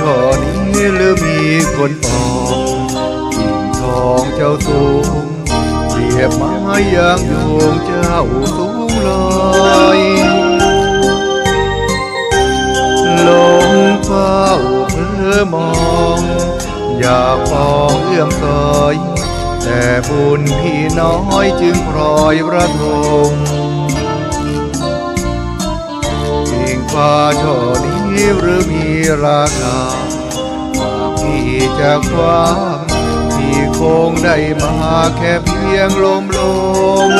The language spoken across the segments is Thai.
ท่อนี้หรือมีคนปองกิ่งทองเจ้าสูงเปรียบไม้ยางโยงเจ้าสูงลอยลงเฝ้าเพื่อมอง อยากปองเอื้อมซอยแต่บุญพี่น้อยจึงพลอยระทงกิ่งฟ้าช่อนี้หรือมีราคา หากพี่จะคว้าพี่คงได้มาแค่เพียงลมลม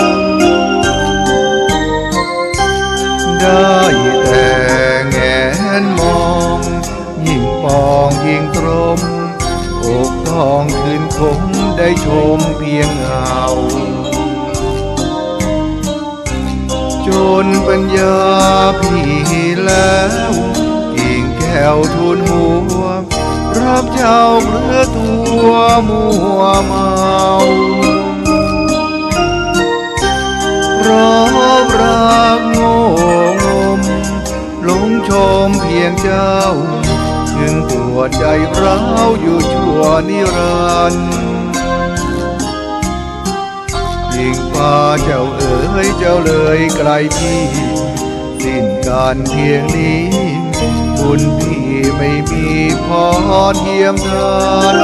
ได้แต่แงนมอง ยิ่งปองยิ่งตรมอกทองคืนคงได้ชมเพียงเงาจนปัญญาพี่แล้วกิ่งแก้วทุนหัว รับเจ้าเพื่อตัวมัวเมาเพรารักโง่งมหลงชมเพียงเจ้าถึงตัวใจร้าวอยู่ชั่วนิรันดร์ยิ่งฟ้าเจ้าเอ๋ยเจ้าเลยไกลพี่สิ้นการเพียงนี้ บุญพี่ไม่มีพอเทียมทาน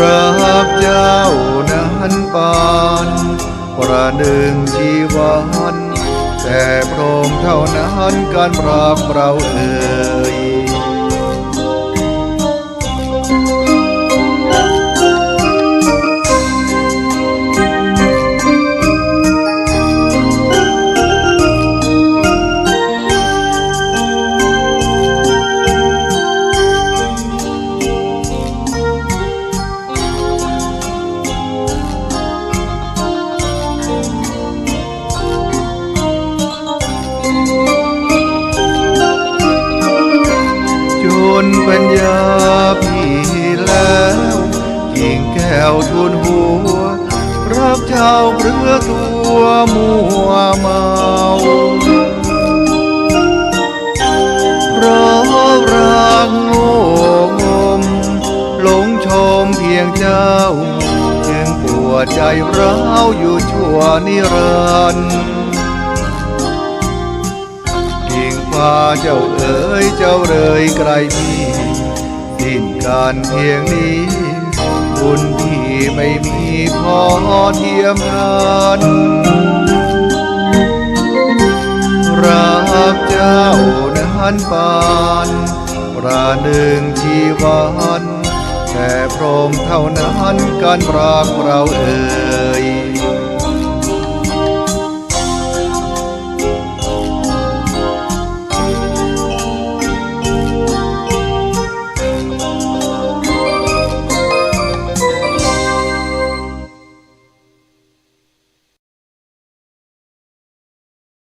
รักเจ้านั้นปานประหนึ่งชีวันแต่พรองเท่านั้นการรักเราเอ่ย จนปัญญาพี่แล้วกิ่งแก้วทุนหัว รักเจ้าเรือตัวมัวเมาเพราะรักโง่งมหลงชมเพียงเจ้า จึงปวดใจร้าวอยู่ชั่วนิรันดร์ กิ่งฟ้าเจ้าเอ๋ยเจ้าเลยไกลพี่สิ้นการเพียงนี้บุญพี่ไม่มีพอเทียมกันรักเจ้านั้นปานประหนึ่งชีวันแต่พรมเท่านั้นการรักเราเอ่